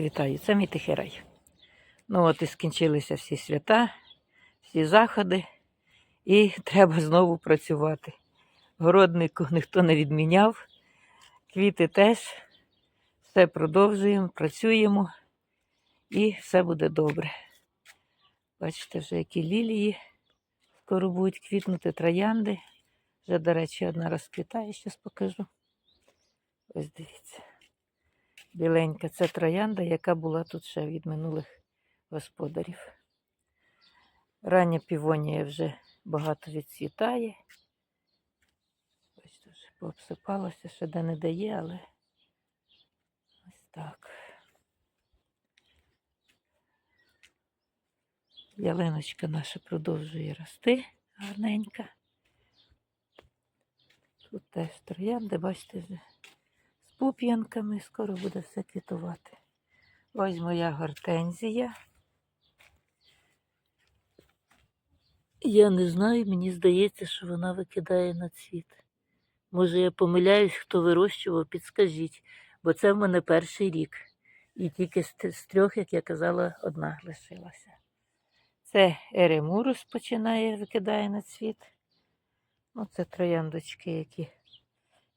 Вітаю, це мій тихий рай. Ну от і скінчилися всі свята, всі заходи, і треба знову працювати. Городнику ніхто не відміняв, квіти теж. Все продовжуємо, працюємо і все буде добре. Бачите, вже які лілії скоро будуть квітнути троянди. Вже, до речі, одна розквітає, зараз покажу. Ось дивіться. Біленька це троянда, яка була тут ще від минулих господарів. Рання півонія вже багато відцвітає. Ось дуже пообсипалося, ще де не дає, але ось так. Ялиночка наша продовжує рости гарненька. Тут теж троянди, бачите, вже пуп'янками, скоро буде все квітувати. Ось моя гортензія. Я не знаю, мені здається, що вона викидає на цвіт. Може, я помиляюсь, хто вирощував, підскажіть, бо це в мене перший рік. І тільки з, трьох, як я казала, одна лишилася. Це еремурус починає, викидає на цвіт. Ну, це трояндочки, які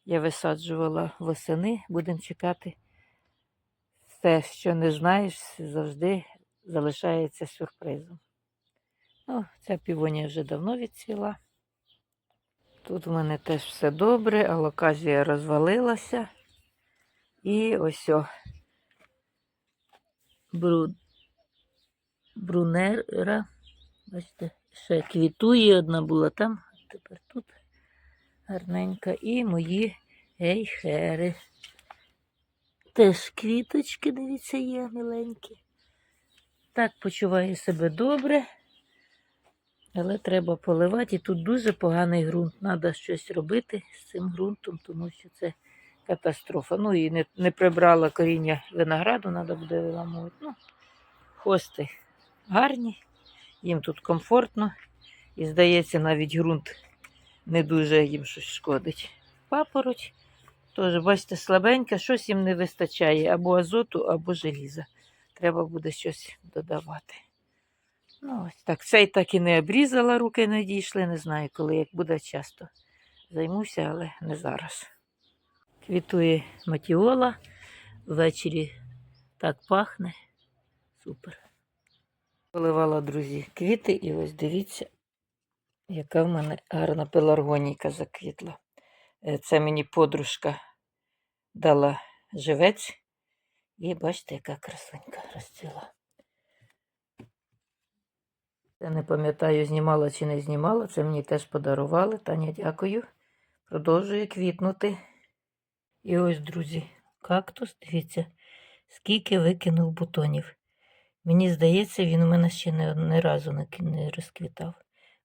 я висаджувала восени. Будемо чекати. Все, що не знаєш, завжди залишається сюрпризом. Ну, ця півонія вже давно відцвіла. Тут в мене теж все добре, алоказія розвалилася. І ось о. Бру... Брунера. Бачите, ще квітує одна була там, а тепер тут гарненька. І мої гейхери. Теж квіточки, дивіться, є миленькі. Так почуваю себе добре. Але треба поливати. І тут дуже поганий ґрунт. Треба щось робити з цим ґрунтом, тому що це катастрофа. Ну і не, не прибрала коріння винограду, треба буде виламувати. Ну, хости гарні, їм тут комфортно. І здається, навіть ґрунт не дуже їм щось шкодить. Папороть теж, бачите, слабенька, щось їм не вистачає або азоту, або желіза. Треба буде щось додавати. Ну, ось так. Цей так і не обрізала, руки не дійшли. Не знаю, коли як буде часто. Займуся, але не зараз. Квітує матіола. Ввечері так пахне. Супер. Поливала, друзі, квіти, і ось дивіться, яка в мене гарна пеларгонійка заквітла. Е, Це мені подружка дала живець. І бачите, яка красунька розцвіла. Я не пам'ятаю, знімала чи не знімала. Це мені теж подарували. Таня, дякую. Продовжує квітнути. І ось, друзі, кактус, дивіться, скільки викинув бутонів. Мені здається, він у мене ще не, не разу не розквітав.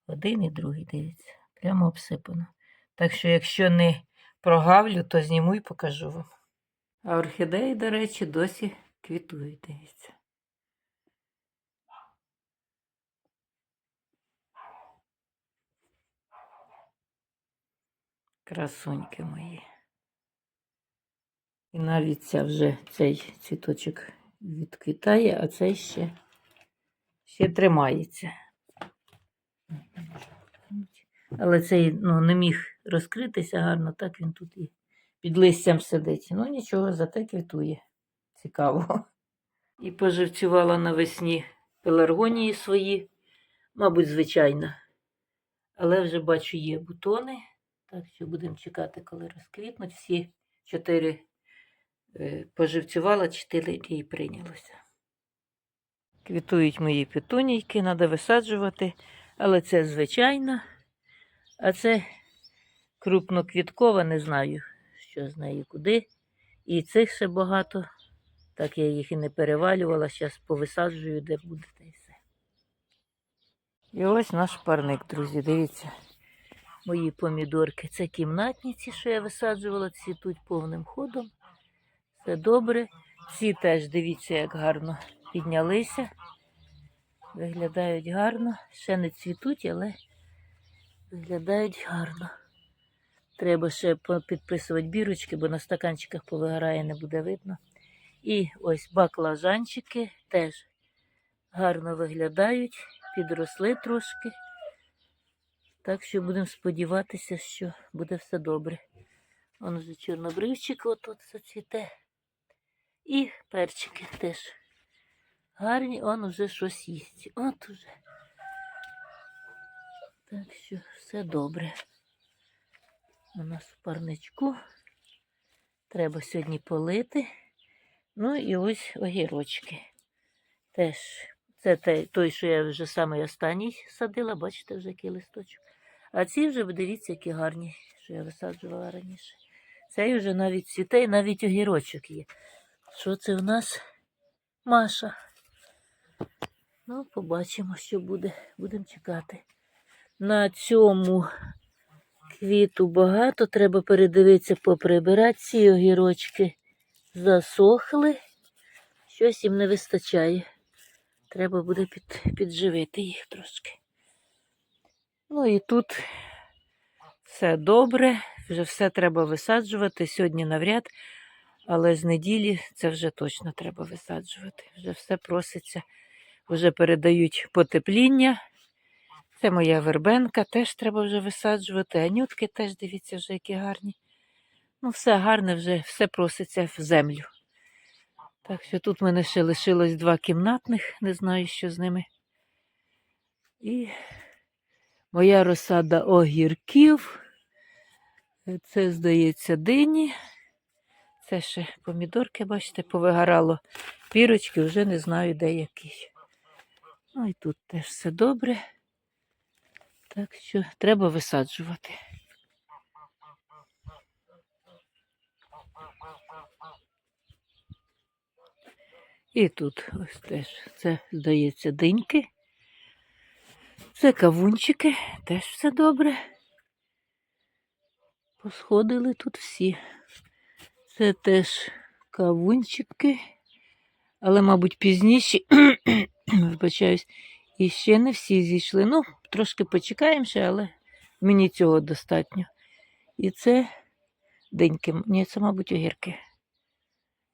Один і другий, дивіться, прямо обсипано. Так що, якщо не прогавлю, то зніму і покажу вам. А орхідеї, до речі, досі квітують, дивіться. Красуньки мої. І навіть ця вже цей цвіточок відквітає, а цей ще, ще тримається. Але цей ну, не міг розкритися гарно, так він тут і під листям сидить. Ну нічого, зате квітує. Цікаво. І поживцювала навесні пеларгонії свої, мабуть, звичайно. Але вже бачу, є бутони. Так що будемо чекати, коли розквітнуть. Всі чотири е, поживцювала, чотири і прийнялося. Квітують мої петунійки, треба висаджувати, але це звичайно. А це крупноквіткова, не знаю, що з нею куди. І цих ще багато. Так я їх і не перевалювала, зараз повисаджую, де буде та все. І ось наш парник, друзі, дивіться. Мої помідорки. Це кімнатні ці, що я висаджувала, цвітуть повним ходом. Все добре. Ці теж дивіться, як гарно піднялися. Виглядають гарно. Ще не цвітуть, але виглядають гарно. Треба ще підписувати бірочки, бо на стаканчиках повигорає, не буде видно. І ось баклажанчики теж гарно виглядають, підросли трошки. Так що будемо сподіватися, що буде все добре. Он вже чорнобривчик отут зацвіте. І перчики теж гарні, он уже щось їсть. От уже. Так що все добре. У нас в парничку. Треба сьогодні полити. Ну і ось огірочки. Теж це той, що я вже самий останній садила, бачите, вже який листочок. А ці вже, дивіться, які гарні, що я висаджувала раніше. Цей вже навіть цвіте, навіть огірочок є. Що це в нас? Маша. Ну, побачимо, що буде. Будемо чекати. На цьому квіту багато. Треба передивитися, поприбирати. Ці огірочки засохли. Щось їм не вистачає. Треба буде під, підживити їх трошки. Ну і тут все добре, вже все треба висаджувати. Сьогодні навряд, але з неділі це вже точно треба висаджувати. Вже все проситься, вже передають потепління. Це моя вербенка, теж треба вже висаджувати. Анютки теж дивіться, вже які гарні. Ну, все гарне вже, все проситься в землю. Так що тут в мене ще лишилось два кімнатних, не знаю, що з ними. І моя розсада огірків. Це, здається, дині. Це ще помідорки, бачите, повигорало. Пірочки вже не знаю, де які. Ну і тут теж все добре. Так що треба висаджувати. І тут ось теж це, здається, диньки. Це кавунчики, теж все добре. Посходили тут всі. Це теж кавунчики, але, мабуть, пізніші, вибачаюсь, і ще не всі зійшли. Ну, трошки почекаємо ще, але мені цього достатньо. І це деньки, ні, це, мабуть, огірки.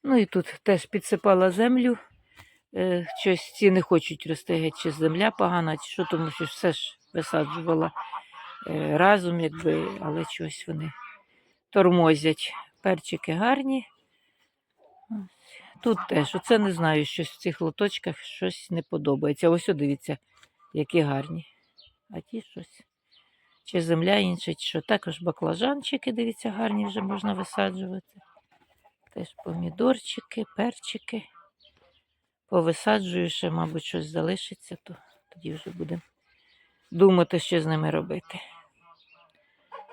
Ну і тут теж підсипала землю. Е, щось ці не хочуть рости, геть, чи земля погана, чи що, тому що все ж висаджувала е, разом, якби, але щось вони тормозять. Перчики гарні. Ось. Тут теж, оце не знаю, щось в цих лоточках щось не подобається. Ось о, дивіться, які гарні. А ті щось. Чи земля інша, чи що. Також баклажанчики, дивіться, гарні вже можна висаджувати. Теж помідорчики, перчики. Повисаджую ще, мабуть, щось залишиться, то тоді вже будемо думати, що з ними робити.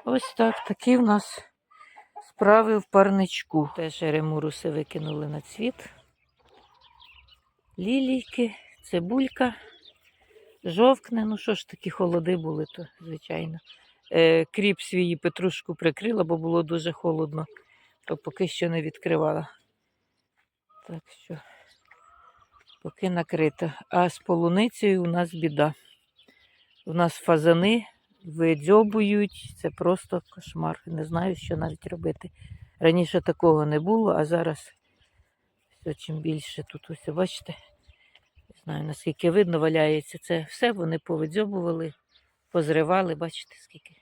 Ось так, такі в нас справи в парничку. Теж ремуруси викинули на цвіт. Лілійки, цибулька, жовкне. Ну що ж такі холоди були, то звичайно. Е, кріп свій петрушку прикрила, бо було дуже холодно, то поки що не відкривала. Так що поки накрито. А з полуницею у нас біда. У нас фазани видзьобують. Це просто кошмар. Не знаю, що навіть робити. Раніше такого не було, а зараз все чим більше тут ось, бачите, не знаю, наскільки видно, валяється. Це все вони повидзьобували, позривали, бачите, скільки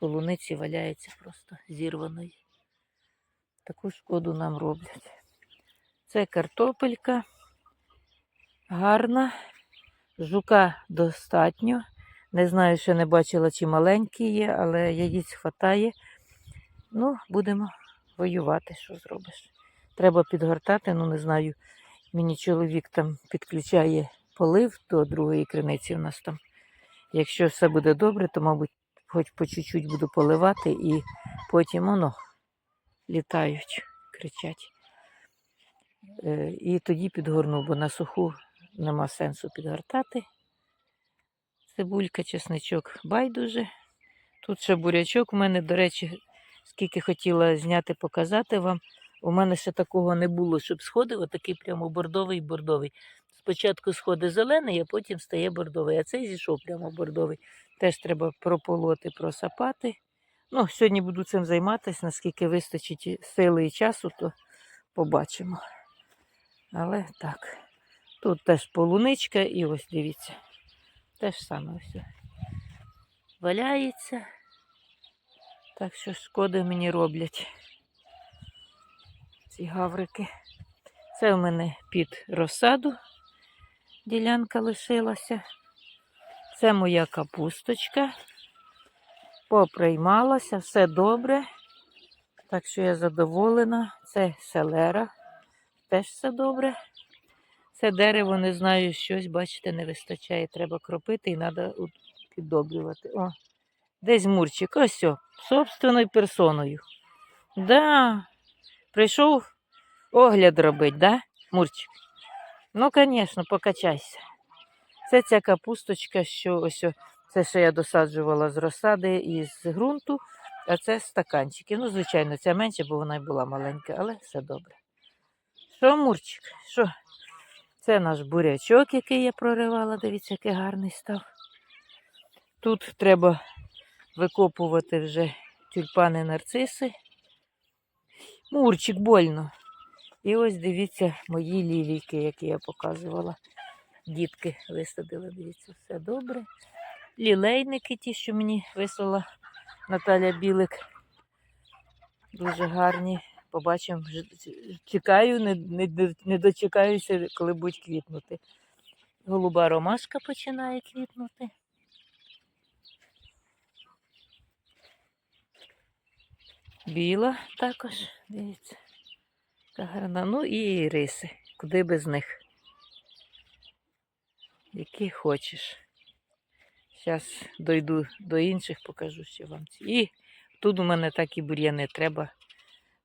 полуниці валяється просто зірваної. Таку шкоду нам роблять. Це картопелька гарна, жука достатньо. Не знаю, що не бачила, чи маленькі є, але яїць хватає. Ну, будемо воювати, що зробиш. Треба підгортати, ну не знаю. Мені чоловік там підключає полив до другої криниці у нас там. Якщо все буде добре, то, мабуть, хоч по чуть-чуть буду поливати і потім воно літають, кричать. Е, І тоді підгорну, бо на суху нема сенсу підгортати. Цибулька, чесничок байдуже. Тут ще бурячок. У мене, до речі, скільки хотіла зняти, показати вам. У мене ще такого не було, щоб сходив, отакий прямо бордовий бордовий. Спочатку сходить зелений, а потім стає бордовий. А цей зійшов прямо бордовий. Теж треба прополоти, просапати. Ну, сьогодні буду цим займатися, наскільки вистачить сили і часу, то побачимо. Але так. Тут теж полуничка і ось дивіться. Те ж саме все. Валяється. Так що шкоди мені роблять ці гаврики. Це в мене під розсаду ділянка лишилася. Це моя капусточка. Поприймалася, все добре. Так що я задоволена. Це селера. Теж все добре. Це дерево, не знаю, щось, бачите, не вистачає. Треба кропити і треба піддобрювати. О, десь мурчик, ось о, собственною персоною. Да, прийшов огляд робити, да, Мурчик? Ну, звісно, покачайся. Це ця капусточка, що ось о, це ще я досаджувала з розсади і з ґрунту, а це стаканчики. Ну, звичайно, ця менше, бо вона й була маленька, але все добре. Що, Мурчик? Що? Це наш бурячок, який я проривала. Дивіться, який гарний став. Тут треба викопувати вже тюльпани нарциси. Мурчик больно. І ось дивіться мої лілійки, які я показувала. Дітки висадили, дивіться, все добре. Лілейники, ті, що мені вислала Наталя Білик. Дуже гарні. Побачимо, чекаю, не, не, не дочекаюся, коли будуть квітнути. Голуба ромашка починає квітнути. Біла також, дивіться. Така гарна. Ну і риси. Куди без них? Які хочеш. Зараз дойду до інших, покажу ще вам. І тут у мене такі бур'яни треба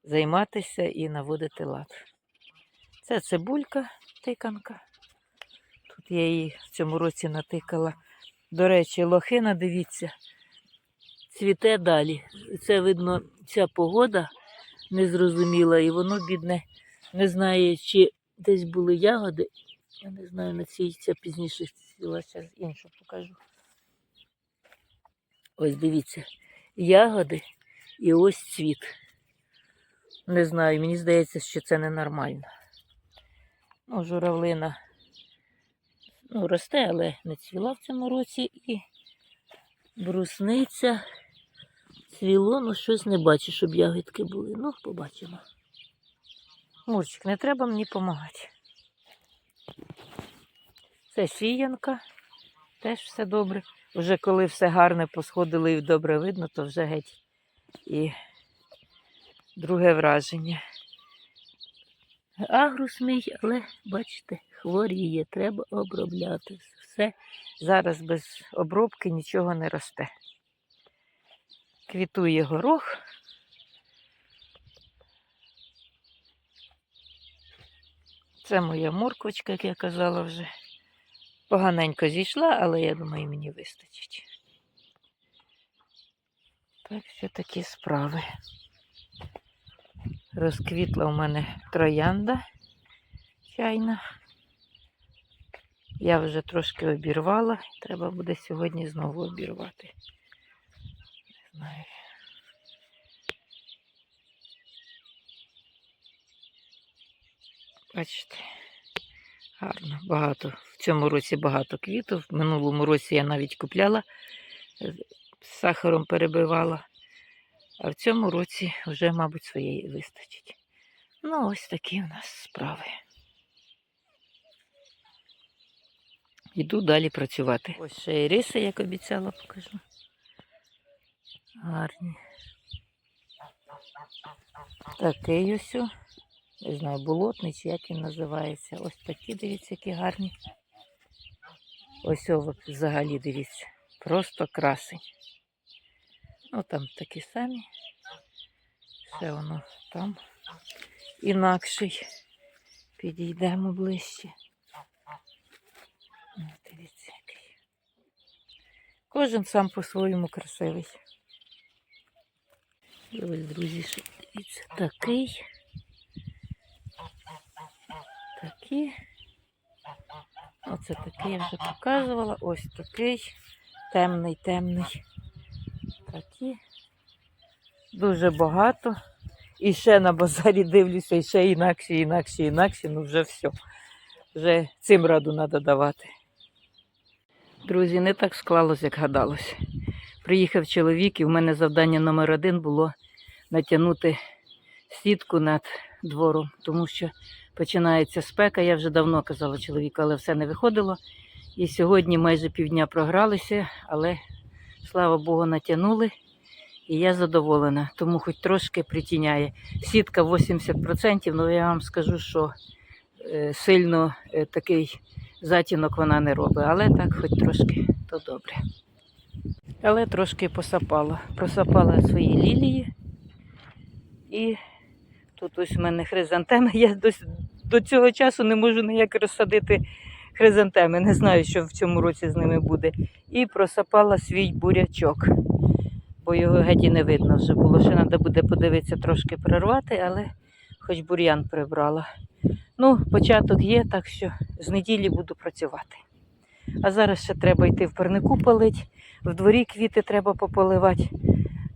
займатися і наводити лад. Це цибулька тиканка. Тут я її в цьому році натикала. До речі, лохина, дивіться, цвіте далі. Це видно, ця погода незрозуміла, і воно, бідне, не знає, чи десь були ягоди. Я не знаю, на цій ця пізніше зараз іншу покажу. Ось дивіться, ягоди і ось цвіт. Не знаю, мені здається, що це ненормально. Ну, журавлина ну, росте, але не цвіла в цьому році. І брусниця цвіло, ну щось не бачу, щоб ягідки були. Ну, побачимо. Мурчик, не треба мені допомагати. Це сіянка, теж все добре. Вже коли все гарне посходило і добре видно, то вже геть і друге враження. Агрус мій, але бачите, хворіє, треба обробляти. Все зараз без обробки нічого не росте. Квітує горох. Це моя морквочка, як я казала вже. Поганенько зійшла, але я думаю, мені вистачить. Так що такі справи. Розквітла у мене троянда чайна. Я вже трошки обірвала, треба буде сьогодні знову обірвати. Не знаю. Бачите, гарно, багато. В цьому році багато квітів. В минулому році я навіть купляла, е, з сахаром перебивала. А в цьому році вже, мабуть, своєї вистачить. Ну, ось такі у нас справи. Йду далі працювати. Ось ще і риси, як обіцяла, покажу. Гарні. Такий ось. Не знаю, болотний чи як він називається. Ось такі, дивіться, які гарні. Ось о, взагалі, дивіться. Просто красень. Ну, там такі самі. Ще воно там інакший. Підійдемо ближче. Дивіться, який. Кожен сам по-своєму красивий. І ось, друзі, ще дивіться, такий. Такий. Оце такий я вже показувала. Ось такий. Темний, темний. Такі. Дуже багато. І ще на базарі дивлюся, і ще інакше, інакше, інакше. Ну вже все. Вже цим раду треба давати. Друзі, не так склалось, як гадалось. Приїхав чоловік, і в мене завдання номер один було натягнути сітку над двором, тому що починається спека. Я вже давно казала чоловіку, але все не виходило. І сьогодні майже півдня програлися, але слава Богу, натягнули. І я задоволена, тому хоч трошки притіняє. Сітка 80%, але я вам скажу, що е, сильно е, такий затінок вона не робить. Але так, хоч трошки, то добре. Але трошки посапала. Просапала свої лілії. І тут ось у мене хризантеми. Я до, до цього часу не можу ніяк розсадити хризантеми. Не знаю, що в цьому році з ними буде. І просапала свій бурячок, бо його геть і не видно вже було. Ще треба буде подивитися трошки прорвати, але хоч бур'ян прибрала. Ну, початок є, так що з неділі буду працювати. А зараз ще треба йти в парнику палить, в дворі квіти треба пополивати.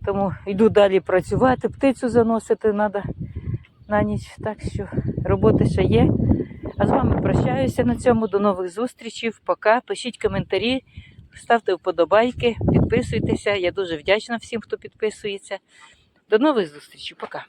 Тому йду далі працювати, птицю заносити треба на ніч. Так що роботи ще є. А з вами прощаюся на цьому. До нових зустрічей. Пока. Пишіть коментарі, ставте вподобайки, підписуйтеся. Я дуже вдячна всім, хто підписується. До нових зустрічей. Пока.